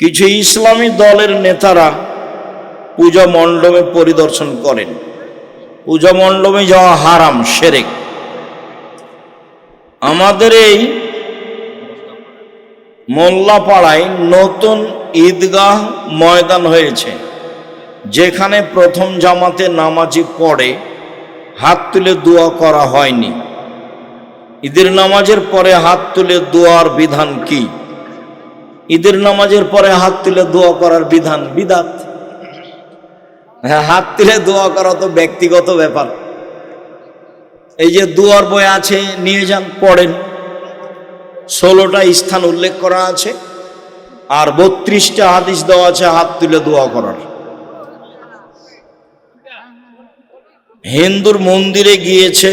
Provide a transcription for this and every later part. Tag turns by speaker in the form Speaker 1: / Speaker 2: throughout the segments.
Speaker 1: কিছু ইসলামী দলের নেতারা পূজা মণ্ডপে পরিদর্শন করেন। পূজা মণ্ডপে যাওয়া হারাম, সেরেক। আমাদের এই মোল্লাপাড়ায় নতুন ঈদগাহ ময়দান হয়েছে, যেখানে প্রথম জামাতে নামাজি পড়ে হাত তুলে দোয়া করা হয়নি। ঈদের নামাজের পরে হাত তুলে দোয়ার বিধান কি? ঈদের নামাজের পরে হাত তুলে দোয়া করার বিধান বিদাত হ্যাঁ হাত তুলে দোয়া করা তো ব্যক্তিগত ব্যাপার। এই যে দুয়ার বই আছে, নিয়ে যান, পড়েন। ষোলোটা স্থান উল্লেখ করা আছে, আর বত্রিশটা হাদিস দেওয়া আছে হাত তুলে দোয়া করার। হিন্দুর মন্দিরে গিয়েছে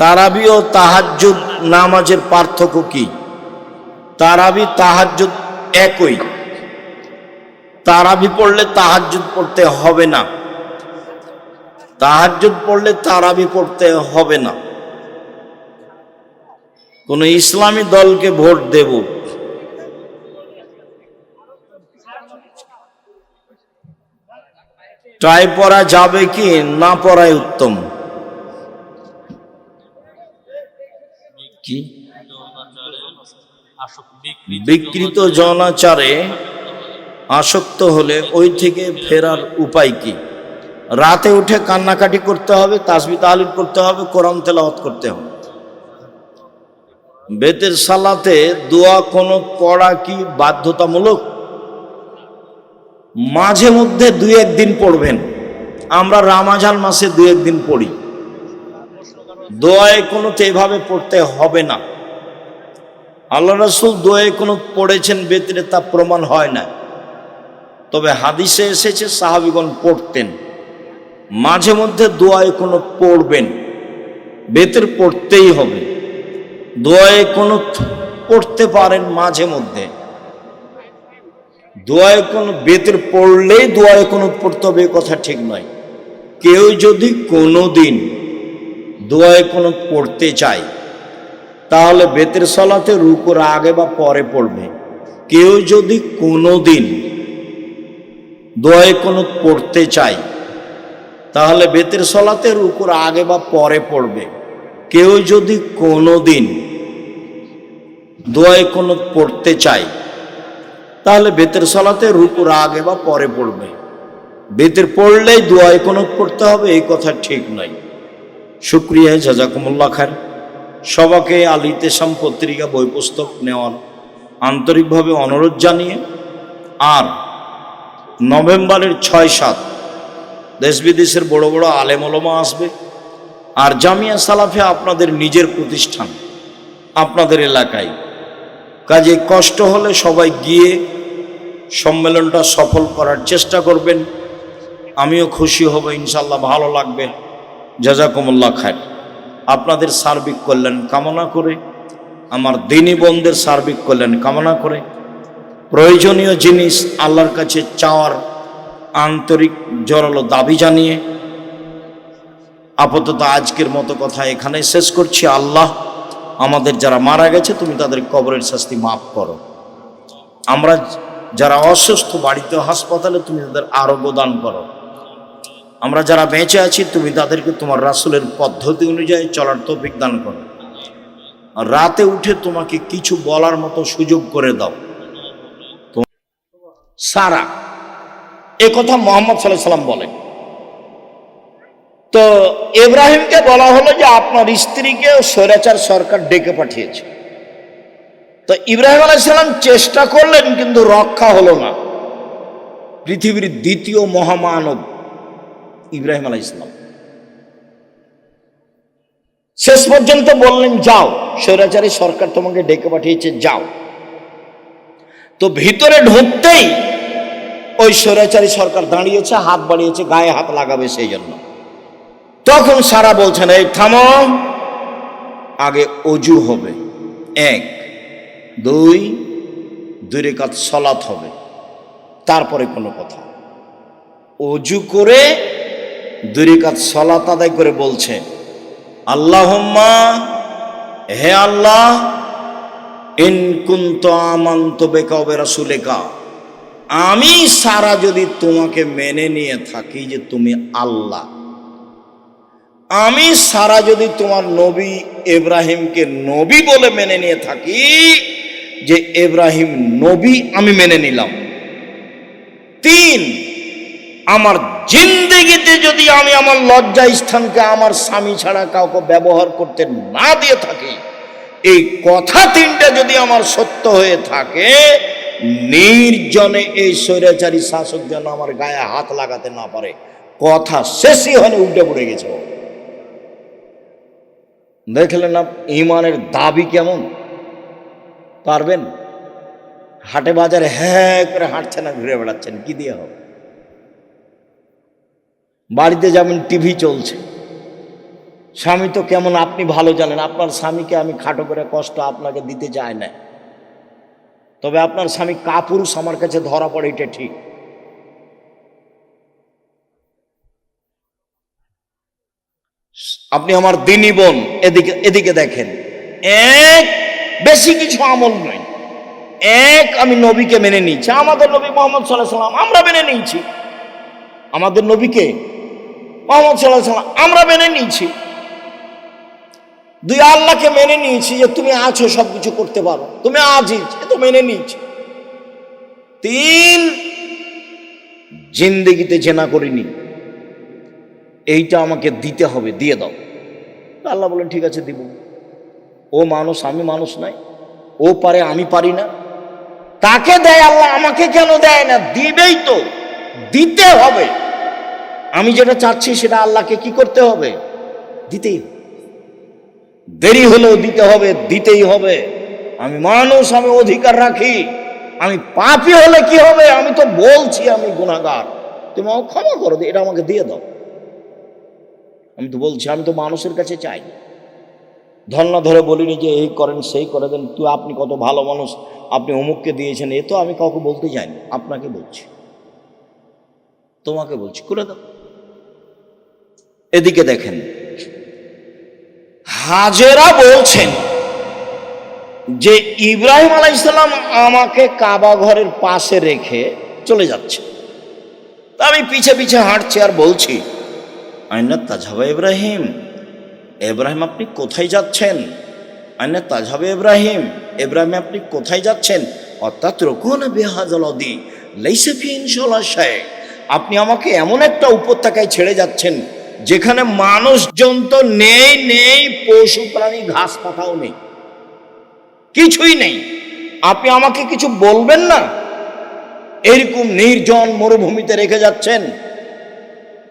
Speaker 1: তারাবি ও তাহাজ্জুদ নামাজের পার্থক্য কি? তারাবি, তাহাজ্জুদ একই। তারাবি পড়লে তাহাজ্জুদ পড়তে হবে না। তাহাজ্জুদ পড়লে তারাবি পড়তে হবে না। কোন ইসলামী দলকে ভোট দেব। ট্রাই পড়া যাবে কি, না পড়াই উত্তম। কি? বিকৃত জনাচারে আসক্ত হলে ওই থেকে ফেরার উপায় কি? রাতে উঠে কান্নাকাটি করতে হবে, তাসবি তালিল করতে হবে, কোরআন তেলাওয়াত করতে হবে। বেতের সালাতে দোয়া কোনো পড়া কি বাধ্যতামূলক? মাঝে মধ্যে দুই একদিন পড়বেন। আমরা রামাজান মাসে দুই একদিন পড়ি। দোয়ায় কোনো তো এভাবে পড়তে হবে না। আল্লাহ রসুল দোয়ায় কোনো পড়েছেন বেতরে তা প্রমাণ হয় না। তবে হাদিসে এসেছে সাহাবিগণ পড়তেন। মাঝে মধ্যে দোয়ায় কোনো পড়বেন। বেতের পড়তেই হবে। দোয়ায় কোনো পড়তে পারেন মাঝে মধ্যে। দোয়ায় কোনো বেতের পড়লেই দোয়ায় কোনো পড়তে হবে কথা ঠিক নয়। কেউ যদি কোনো দিন দোয়ায় কোনো পড়তে চায়, তাহলে বেতের সলাতে রুকুর আগে বা পরে পড়বে। কেউ যদি কোনো দিন দোয়ায় কোনো পড়তে চায়, তাহলে বেতের সলাতে রুকুর আগে বা পরে পড়বে। কেউ যদি কোনো দিন দোয়ায় কোনো পড়তে চায়, তাহলে বেতের সলাতে রুকুর আগে বা পরে পড়বে। বেতের পড়লেই দোয়ায় কোনো পড়তে হবে, এই কথা ঠিক নয়। শুক্রিয়া, জাজাকুমুল্লাহ খান সবাকে আলিতে সাম পত্রিকা বই পুস্তক নেওয়ার আন্তরিকভাবে অনুরোধ জানিয়ে আর নভেম্বরের ছয় সাত দেশ বিদেশের বড় বড় আলেমলমা আসবে আর জামিয়া সালাফে আপনাদের নিজের প্রতিষ্ঠান আপনাদের এলাকায়। কাজে কষ্ট হলে সবাই গিয়ে সম্মেলনটা সফল করার চেষ্টা করবেন। আমিও খুশি হব ইনশাল্লাহ ভালো লাগবে। জাজাকুমুল্লাহ খায় আপনাদের সার্বিক কল্যাণ কামনা করে, আমার দিনী বন্ধের সার্বিক কল্যাণ কামনা করে। প্রয়োজনীয় জিনিস আল্লাহর কাছে চাওয়ার আন্তরিক জোরালো দাবি জানিয়ে আপাতত আজকের মতো কথা এখানে শেষ করছি। আল্লাহ আমাদের যারা মারা গেছে, তুমি তাদের কবরের শাস্তি মাফ করো। আমরা যারা অসুস্থ, বাড়িতে, হাসপাতালে, তুমি তাদের আরোগ্য দান করো। আমরা যারা বেঁচে আছি, তুমি তাদেরকে তোমার রাসুলের পদ্ধতি অনুযায়ী চলার তৌফিক দান করো। রাতে উঠে তোমাকে কিছু বলার মতো সুযোগ করে দাও। তো- সারা। এ কথা মোহাম্মদ সাল্লাহ সাল্লাম বলেন তো ইব্রাহিমকে বলা হলো যে, আপনার স্ত্রীকে স্বৈরাচার সরকার ডেকে পাঠিয়েছে। তো ইব্রাহিম আলাইসাল্লাম চেষ্টা করলেন, কিন্তু রক্ষা হলো না। পৃথিবীর দ্বিতীয় মহামানব ইব্রাহিম আলাই ইসলাম শেষ পর্যন্ত বললেন, যাও, স্বৈরাচারী সরকার তোমাকে ডেকে পাঠিয়েছে, যাও। তো ভিতরে ঢুকতেই ওই স্বৈরাচারী সরকার দাঁড়িয়েছে, হাত বাড়িয়েছে, গায়ে হাত লাগাবে সেই জন্য। তখন সারা বলছেন, এই থামো, আগে অজু হবে। এক, দুই দুই রেখাত সলাৎ হবে। তারপরে কোনো কথা। অজু করে দুই রেখাত সলাত আদায় করে বলছে, আল্লাহম্মা, হে আল্লাহ, ইন কুন্ত আমান্ত বেকাবে আমি সারা যদি তোমাকে মেনে নিয়ে থাকি যে তুমি আল্লাহ, আমি সারা যদি তোমার নবী এব্রাহিমকে নবী বলে মেনে নিয়ে থাকি যে এব্রাহিম নবী আমি মেনে নিলাম। তিন, আমার জিন্দগিতে যদি আমি আমার লজ্জা স্থানকে আমার স্বামী ছাড়া কাউকে ব্যবহার করতে না দিয়ে থাকি, এই কথা তিনটা যদি আমার সত্য হয়ে থাকে, নির্জনে এই স্বৈরাচারী শাসক যেন আমার গায়ে হাত লাগাতে না পারে। কথা শেষই হয়নি, উল্টে পড়ে গেছে দেখলেন না, ইমানের দাবি কেমন? পারবেন? হাটে বাজারে হ্যাঁ করে হাঁটছেন আর ঘুরে বেড়াচ্ছেন, কি দিয়ে হবে? বাড়িতে যেমন টিভি চলছে, স্বামী তো কেমন আপনি ভালো জানেন, আপনার স্বামীকে আমি খাটো করে কষ্ট আপনাকে দিতে চাই না। তবে আপনার স্বামী কাপুরুষ আমার কাছে ধরা পড়ে, এটা ঠিক। আপনি আমার দিনী বোন, এদিকে এদিকে দেখেন। এক, বেশি কিছু আমল নয়। এক, আমি নবীকে মেনে নিয়েছি। আমাদের নবী মোহাম্মদ সাল্লাহ সাল্লাম আমরা মেনে নিয়েছি। আমাদের নবীকে মোহাম্মদ সাল্লাহ আমরা মেনে নিয়েছি। দুই আল্লাহকে মেনে নিয়েছি যে তুমি আছো সব কিছু করতে পারো। তুমি আজিজ, এ তো মেনে নিয়েছি। তিন, জিন্দেগিতে জেনা করিনি। এইটা আমাকে দিতে হবে, দিয়ে দাও। আল্লাহ বলেন, ঠিক আছে, দিব। ও মানুষ, আমি মানুষ নাই। ও পারে, আমি পারি না। তাকে দেয় আল্লাহ, আমাকে কেন দেয় না? দিবেই তো। দিতে হবে। আমি যেটা চাচ্ছি সেটা আল্লাহকে কি করতে হবে? দিতেই দেরি হলেও দিতে হবে, দিতেই হবে। আমি মানুষ, আমি অধিকার রাখি। আমি পাপি হলে কি হবে? আমি তো বলছি আমি গুণাগার তুমি আমাকে ক্ষমা করো, এটা আমাকে দিয়ে দাও। আমি তো বলছি, আমি তো মানুষের কাছে চাই। ধর্না ধরে বলিনি যে এই করেন, সেই করে দেন। তুই আপনি কত ভালো মানুষ, আপনি অমুককে দিয়েছেন, এ তো আমি কাউকে বলতে যাইনি। আপনাকে বলছি। তোমাকে বলছি, করে দাও। এদিকে দেখেন। হাজেরা বলছেন যে ইব্রাহিম আলাইসাল্লাম আমাকে কাবা ঘরের পাশে রেখে চলে যাচ্ছে। আমি পিছে পিছে হাঁটছি আর বলছি, আইনা তাজাবা ইব্রাহিম ইব্রাহিম আপনি কোথায় যাচ্ছেন? আইনা তাজাবে ইব্রাহিম ইব্রাহিম আপনি কোথায় যাচ্ছেন? অর্থাৎ রকুন বেহাজলদি লেইসেফিন সলাশায় আপনি আমাকে এমন একটা উপত্যকায় ছেড়ে যাচ্ছেন যেখানে মানুষজন তো নেই নেই, পশু, প্রাণী, ঘাস, পাতাও নেই। কিছুই নেই। আপনি আমাকে কিছু বলবেন না? এরকম নির্জন মরুভূমিতে রেখে যাচ্ছেন?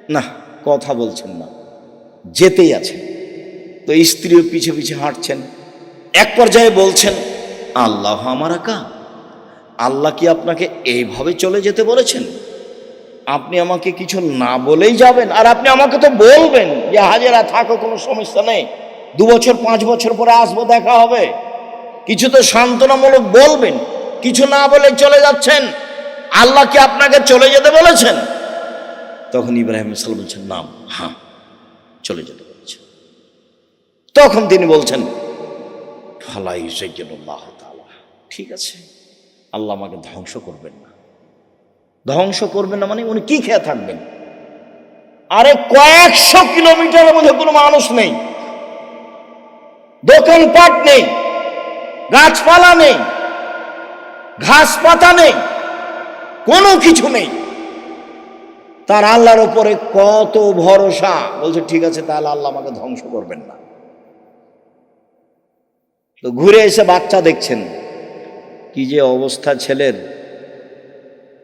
Speaker 1: না, কথা বলছেন না। যেতেই আছেন। তো স্ত্রীও পিছে পিছে হাঁটছেন। এক পর্যায়ে বলছেন, আল্লাহ আমার আকা আল্লাহ কি আপনাকে এইভাবে চলে যেতে বলেছেন? আপনি আমাকে কিছু না বলেই যাবেন, আর আপনি আমাকে তো বলবেন যে হাজেরা থাকো, কোনো সমস্যা নেই। দু বছর, পাঁচ বছর পরে আসব, দেখা হবে। কিছু তো সান্ত্বনামূলক বলবেন, কিছু না বলে চলে যাচ্ছেন। আল্লাহ কি আপনাকে চলে যেতে বলেছেন? তখন ইব্রাহিম সাল বলছেন, নাম হ্যাঁ চলে যেতে বলেছেন তখন তিনি বলছেন, ফালাই ঠিক আছে, আল্লাহ আমাকে ধ্বংস করবেন না। ধ্বংস করবেন না মানে উনি কি খেয়ে থাকবেন? আরে কয়েকশো কিলোমিটারের মধ্যে কোনো মানুষ নেই। দোকানপাট নেই। গাছপালা নেই। ঘাস পাতা নেই। কোনো কিছু নেই। তার আল্লাহর উপরে কত ভরসা। বলছে, ঠিক আছে, তাহলে আল্লাহ আমাকে ধ্বংস করবেন না। তো ঘুরে এসে বাচ্চা দেখছেন। কি যে অবস্থা ছেলের।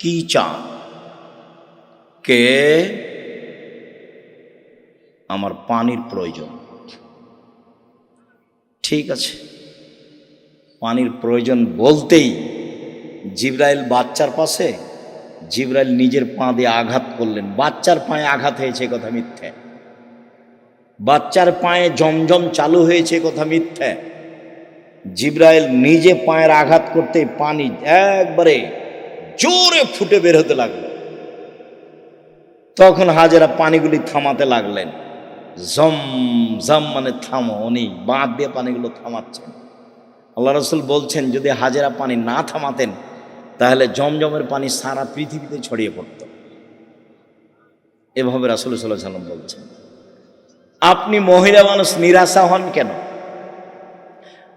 Speaker 1: কি চান কে আমার পানির প্রয়োজন ঠিক আছে পানির প্রয়োজন বলতেই জিব্রাইল বাচ্চার পাশে জিব্রাইল নিজের পা দিয়ে আঘাত করলেন বাচ্চার পায়ে আঘাত হয়েছে কথা মিথ্যে। বাচ্চার পায়ে জমজম চালু হয়েছে কথা মিথ্যে। জিব্রাইল নিজে পায়ের আঘাত করতে পানি একবারে জোরে ফুটে বের হতে লাগল। তখন হাজেরা পানিগুলি থামাতে লাগলেন। জম জম মানে থামো উনি বাঁধ দিয়ে পানিগুলো থামাচ্ছেন। আল্লাহ রসুল বলছেন, যদি হাজেরা পানি না থামাতেন, তাহলে জমজমের পানি সারা পৃথিবীতে ছড়িয়ে পড়ত। এভাবে রাসুল সাল্লাহ সাল্লাম বলছেন। আপনি মহিলা মানুষ নিরাশা হন কেন?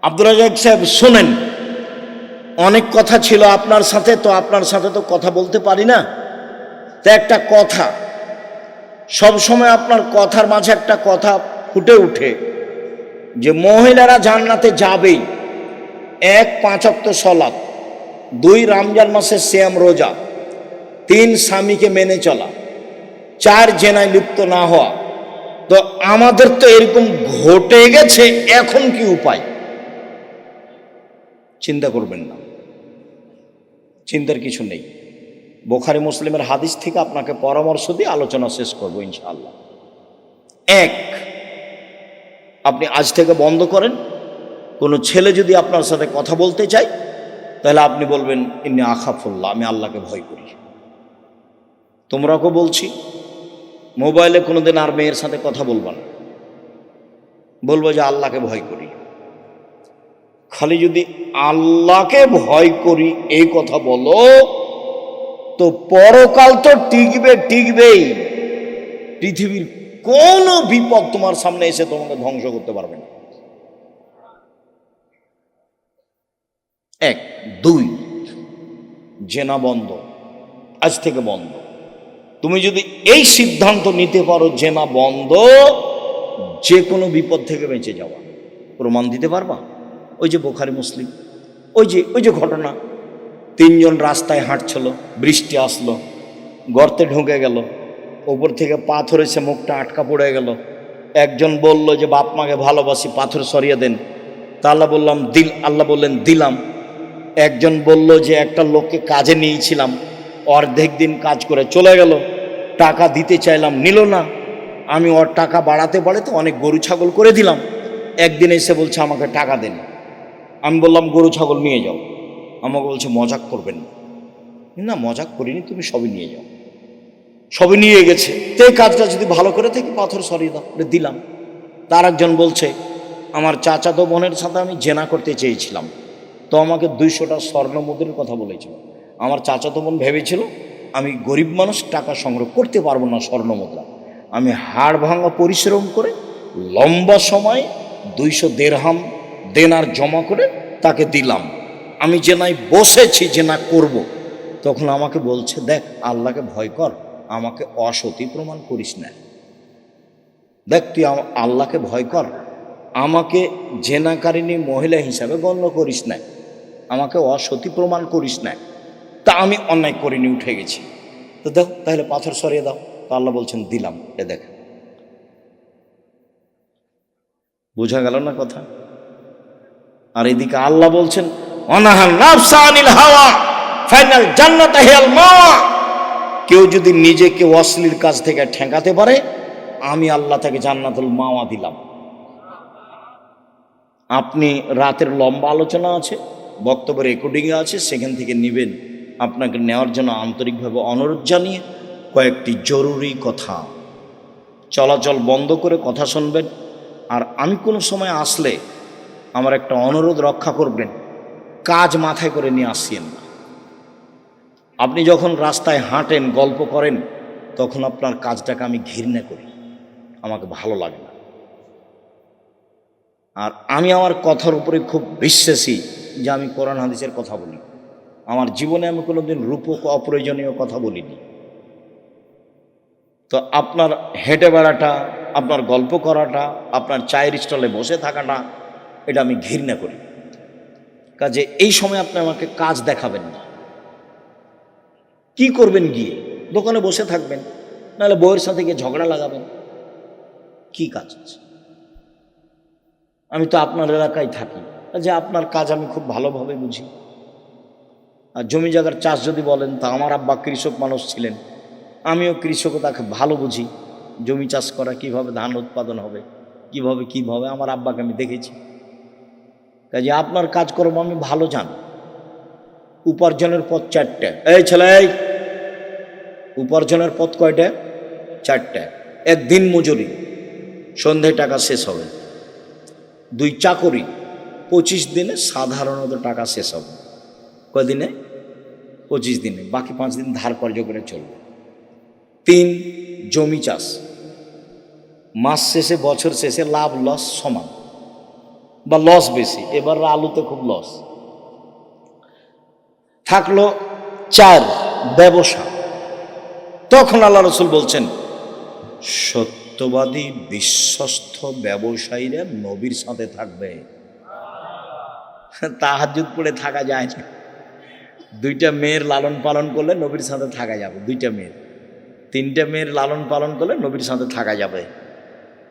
Speaker 1: আব্দুল রাজাক সাহেব, শোনেন অনেক কথা ছিল আপনার সাথে, তো আপনার সাথে তো কথা বলতে পারি না। তো একটা কথা, সব সময় আপনার কথার মাঝে একটা কথা ফুটে উঠে যে মহিলারা জান্নাতে যাবেই। এক পাঁচক্ত সলাপ দুই রমজান মাসের শ্যাম রোজা, তিন স্বামীকে মেনে চলা, চার জেনায় লিপ্ত না হওয়া। তো আমাদের তো এরকম ঘটে গেছে, এখন কি উপায়? চিন্তা করবেন না। চিন্তার কিছু নেই। বোখারি মুসলিমের হাদিস থেকে আপনাকে পরামর্শ দিয়ে আলোচনা শেষ করব ইনশাআল্লাহ। এক, আপনি আজ থেকে বন্ধ করেন। কোনো ছেলে যদি আপনার সাথে কথা বলতে চায়, তাহলে আপনি বলবেন, ইন্নি আখাফুল্লাহ, আমি আল্লাহকে ভয় করি। তোমরাকে বলছি, মোবাইলে কোনোদিন আর মেয়ের সাথে কথা বলব না। বলব যে, আল্লাহকে ভয় করি। খালি যদি আল্লাহকে ভয় করি, এই কথা বলো, তো পরকাল তো টিকবে, টিকবেই। পৃথিবীর কোনো বিপদ তোমার সামনে এসে তোমাকে ধ্বংস করতে পারবে না। এক, দুই, জেনা বন্ধ, আজ থেকে বন্ধ। তুমি যদি এই সিদ্ধান্ত নিতে পারো, জেনা বন্ধ, যে কোনো বিপদ থেকে বেঁচে যাওয়া। প্রমাণ দিতে পারবা? ওই যে বোখারি মুসলিম, ওই যে ওই যে ঘটনা। তিনজন রাস্তায় হাঁটছিল, বৃষ্টি আসলো, গর্তে ঢুকে গেল, ওপর থেকে পাথর এসে মুখটা আটকা পড়ে গেল। একজন বলল যে, বাপ মাকে ভালোবাসি, পাথর সরিয়ে দেন। তা বললাম, দিল আল্লাহ বললেন, দিলাম। একজন বলল যে, একটা লোককে কাজে নিয়েছিলাম, অর্ধেক দিন কাজ করে চলে গেল, টাকা দিতে চাইলাম, নিল না। আমি ওর টাকা বাড়াতে বাড়াতে অনেক গরু, ছাগল করে দিলাম। একদিন এসে বলছে, আমাকে টাকা দেন। আমি বললাম, গরু, ছাগল নিয়ে যাও। আমাকে বলছে, মজাক করবেন না। মজাক করিনি, তুমি সবই নিয়ে যাও। সবই নিয়ে গেছে। তো কাজটা যদি ভালো করে থাকি, পাথর সরিয়ে দাও দিলাম। তার একজন বলছে, আমার চাচাতো বোনের সাথে আমি জেনা করতে চেয়েছিলাম। তো আমাকে দুইশোটা স্বর্ণ মুদ্রের কথা বলেছিল। আমার চাচাতো বোন ভেবেছিল, আমি গরিব মানুষ, টাকা সংগ্রহ করতে পারব না স্বর্ণ মুদ্রা আমি হাড় ভাঙা পরিশ্রম করে লম্বা সময় দুইশো দেড়হাম দেনার জমা করে তাকে দিলাম। আমি যে নাই বসেছি, যে না করব। তখন আমাকে বলছে, দেখ, আল্লাহকে ভয় কর, আমাকে অসতী প্রমাণ করিস না। দেখ, তুই আল্লাহকে ভয় কর, আমাকে জেনাকারিনী মহিলা হিসাবে গণ্য করিস না, আমাকে অসতী প্রমাণ করিস না। তা আমি অন্যায় করিনি, উঠে গেছি। তো দাও তাহলে পাথর সরিয়ে দাও। তো আল্লাহ বলছেন, দিলাম, এ দেখ। বোঝা গেল না কথা? আর এদিকে আল্লাহ বলছেন ফাইনাল কেউ যদি নিজেকে অশ্লীল কাজ থেকে ঠেকাতে পারে, আমি আল্লাহ তাকে জান্নাতুল মাওয়া দিলাম। আপনি রাতের লম্বা আলোচনা আছে, বক্তব্য রেকর্ডিংয়ে আছে, সেখান থেকে নেবেন। আপনাকে নেওয়ার জন্য আন্তরিকভাবে অনুরোধ জানিয়ে কয়েকটি জরুরি কথা। চলাচল বন্ধ করে কথা শুনবেন। আর আমি কোনো সময় আসলে আমার একটা অনুরোধ রক্ষা করবেন। কাজ মাথায় করে নিয়ে আসছেন না। আপনি যখন রাস্তায় হাঁটেন, গল্প করেন, তখন আপনার কাজটাকে আমি ঘৃণা করি। আমাকে ভালো লাগে না। আর আমি আমার কথার উপরে খুব বিশ্বাসী যে আমি কোরআন হাদিসের কথা বলি। আমার জীবনে আমি কোনোদিন রূপক, অপ্রয়োজনীয় কথা বলিনি। তো আপনার হেঁটে বেড়াটা, আপনার গল্প করাটা, আপনার চায়ের স্টলে বসে থাকাটা এটা আমি ঘৃণা করি। কাজে এই সময় আপনি আমাকে কাজ দেখাবেন না। কি করবেন গিয়ে? দোকানে বসে থাকবেন, নাহলে বউয়ের সাথে গিয়ে ঝগড়া লাগাবেন। কি কাজ আছে? আমি তো আপনার এলাকায় থাকি যে আপনার কাজ আমি খুব ভালোভাবে বুঝি। আর জমি জায়গার চাষ যদি বলেন, তা আমার আব্বা কৃষক মানুষ ছিলেন। আমিও কৃষকতাকে ভালো বুঝি। জমি চাষ করা কীভাবে ধান উৎপাদন হবে, কীভাবে কীভাবে আমার আব্বাকে আমি দেখেছি। কাজে আপনার কাজকর্ম আমি ভালো জানি। উপার্জনের পথ চারটে। এই ছেলে উপার্জনের পথ কয়টা? চারটে। একদিন মজুরি সন্ধ্যায় টাকা শেষ হবে। দুই চাকরি, পঁচিশ দিনে সাধারণত টাকা শেষ হবে। কদিনে? পঁচিশ দিনে, বাকি পাঁচ দিন ধার কর্য করে চলবে। তিন, জমি চাষ। মাস শেষে, বছর শেষে লাভ লস সমান। বা লস বেশি। এবার আলুতে খুব লস থাকল চার ব্যবসা। তখন আল্লাহ রসুল বলছেন, সত্যবাদী বিশ্বস্ত ব্যবসায়ীরা নবীর সাথে থাকবে। তাহাজুদ পড়ে থাকা যায় না। দুইটা মেয়ের লালন পালন করলে নবীর সাথে থাকা যাবে। দুইটা মেয়ের। তিনটা মেয়ের লালন পালন করলে নবীর সাথে থাকা যাবে।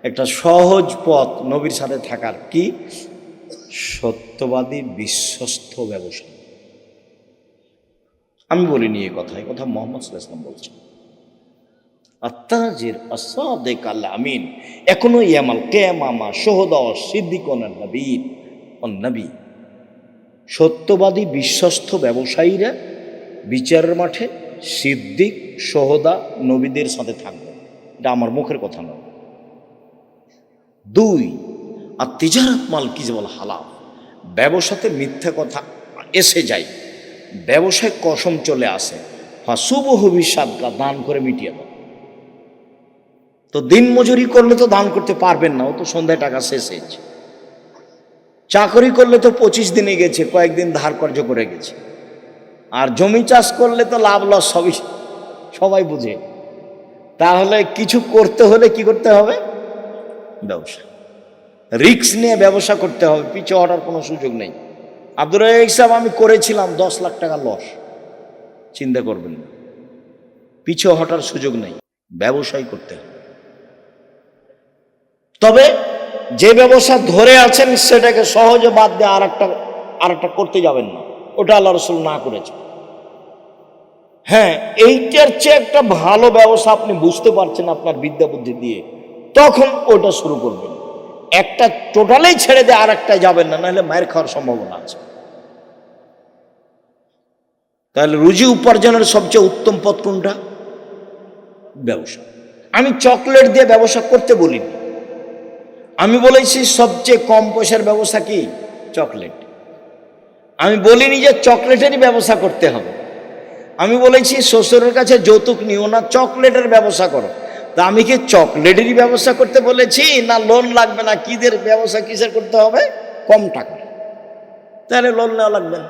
Speaker 1: একটা সহজ পথ নবীর সাথে থাকার কি? সত্যবাদী বিশ্বস্ত ব্যবসা। আমি বলিনি এই কথা এই কথা মোহাম্মদ সাল্লাহ ইসলাম বলছেন। আত্মাজির আসাদেক আল্লাহ আমিন, এখনও ইয়ামাল কেমামা সোহদ সিদ্দিক নবীন নবী। সত্যবাদী বিশ্বস্ত ব্যবসায়ীরা বিচারের মাঠে সিদ্দিক সোহদা নবীদের সাথে থাকবে। এটা আমার মুখের কথা নয়। দুই, আর তিজারাত মাল কি যে বল হালাল? ব্যবসাতে মিথ্যা কথা এসে যায়। ব্যবসায় কসম চলে আসে। হ্যাঁ শুভ ভবিষ্যৎকা দান করে মিটিয়ে দাও তো দিন মজুরি করলে তো দান করতে পারবেন না, ও তো সন্ধ্যায় টাকা শেষ হয়েছে। চাকরি করলে তো পঁচিশ দিনে গেছে, কয়েকদিন ধার কর্য করে গেছে। আর জমি চাষ করলে তো লাভ লস সবই, সবাই বুঝে। তাহলে কিছু করতে হলে কি করতে হবে? ব্যবসা রিক্স নিয়ে ব্যবসা করতে হবে, পিছু হটার কোনো সুযোগ নেই। আব্দুর সাহেব, আমি করেছিলাম দশ লাখ টাকা লস চিন্তা করবেন না। পিছু হটার সুযোগ নেই ব্যবসায় করতে হবে। তবে যে ব্যবসা ধরে আছেন, সেটাকে সহজে বাদ দিয়ে আর একটা আর একটা করতে যাবেন না। ওটা আল্লাহ রসুল না করেছে হ্যাঁ এইটার চেয়ে একটা ভালো ব্যবসা আপনি বুঝতে পারছেন আপনার বিদ্যা বুদ্ধি দিয়ে। তখন ওটা শুরু করবেন। একটা টোটালেই ছেড়ে দিয়ে আর একটা যাবেন না, নাহলে মায়ের খাওয়ার সম্ভাবনা আছে। তাহলে রুজি উপার্জনের সবচেয়ে উত্তম পথ কোনটা? ব্যবসা। আমি চকলেট দিয়ে ব্যবসা করতে বলিনি। আমি বলেছি সবচেয়ে কম পয়সার ব্যবসা কি? চকলেট। আমি বলিনি যে চকলেটেরই ব্যবসা করতে হবে। আমি বলেছি শ্বশুরের কাছে যৌতুক নিও না, চকলেটের ব্যবসা করো। তা আমি কি চকলেটেরই ব্যবসা করতে বলেছি? না লোন লাগবে না? কিদের ব্যবসা কিসের করতে হবে? কম টাকা। তাহলে লোন নেওয়া লাগবে না।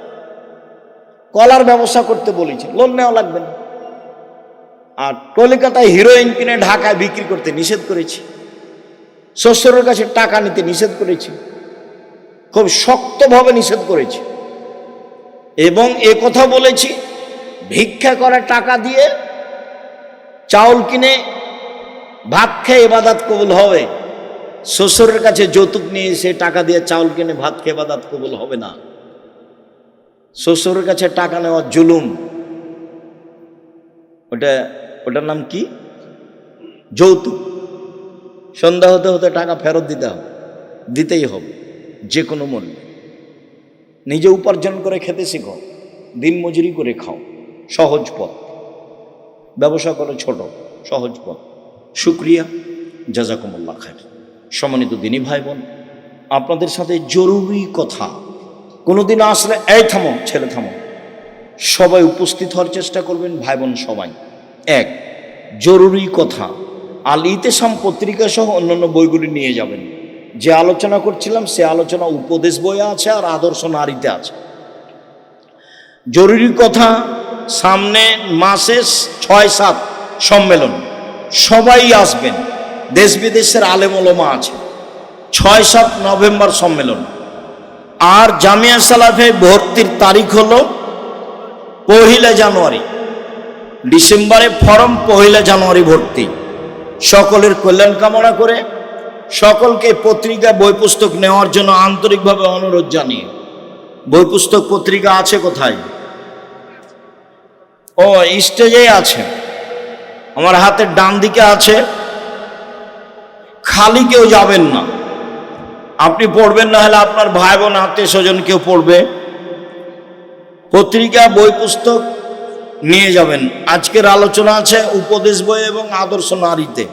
Speaker 1: কলার ব্যবসা করতে বলেছি। লোন নেওয়া লাগবে না। আর কলিকাতায় হিরোইন কিনে ঢাকায় বিক্রি করতে নিষেধ করেছি। শ্বশুরের কাছে টাকা নিতে নিষেধ করেছি। খুব শক্তভাবে নিষেধ করেছি। এবং এ কথা বলেছি, ভিক্ষা করে টাকা দিয়ে চাউল কিনে ভাত খেয়ে এবাদাত কবুল হবে। শ্বশুরের কাছে যৌতুক নিয়ে সে টাকা দিয়ে চাউল কিনে ভাত খেয়ে এবাদাত কবুল হবে না। শ্বশুরের কাছে টাকা নেওয়া জুলুম। ওটা, ওটার নাম কি? যৌতুক। সন্ধ্যা হতে হতে টাকা ফেরত দিতে হবে। দিতেই হবে যে কোনো মূল্যে। নিজে উপার্জন করে খেতে শিখো, দিন মজুরি করে খাও, সহজ পথ। ব্যবসা করো ছোট, সহজ পথ। শুক্রিয়া। জাজাকুমুল্লাহ খায় সম্মানিত দিনী ভাই বোন আপনাদের সাথে জরুরি কথা। কোনোদিন আসলে, এই থামো ছেলে থামো। সবাই উপস্থিত হওয়ার চেষ্টা করবেন ভাই বোন সবাই। এক, জরুরি কথা। আল ইতেসাম পত্রিকা সহ অন্যান্য বইগুলি নিয়ে যাবেন। যে আলোচনা করছিলাম, সে আলোচনা উপদেশ বইয়ে আছে আর আদর্শ নারীতে আছে। জরুরি কথা, সামনে মাসে ছয় সাত সম্মেলন। সবাই আসবেন। দেশ বিদেশের আলেমলমা আছে। ছয় সাত নভেম্বর সম্মেলন। আর জামিয়া সালাফে ভর্তির তারিখ হলো পহিলা জানুয়ারি। ডিসেম্বরে ফরম পহিলা জানুয়ারি ভর্তি। সকলের কল্যাণ কামনা করে সকলকে পত্রিকা বই পুস্তক নেওয়ার জন্য আন্তরিকভাবে অনুরোধ জানিয়ে। বই পুস্তক পত্রিকা আছে কোথায়? ও, স্টেজেই আছে। আমার হাতের ডান দিকে আছে। খালি কেউ যাবেন না। আপনি পড়বেন না হলে আপনার ভাই বোন, আত্মীয় স্বজন কেউ পড়বে। পত্রিকা, বই, পুস্তক নিয়ে যাবেন। আজকের আলোচনা আছে উপদেশ বই এবং আদর্শ নারীতে।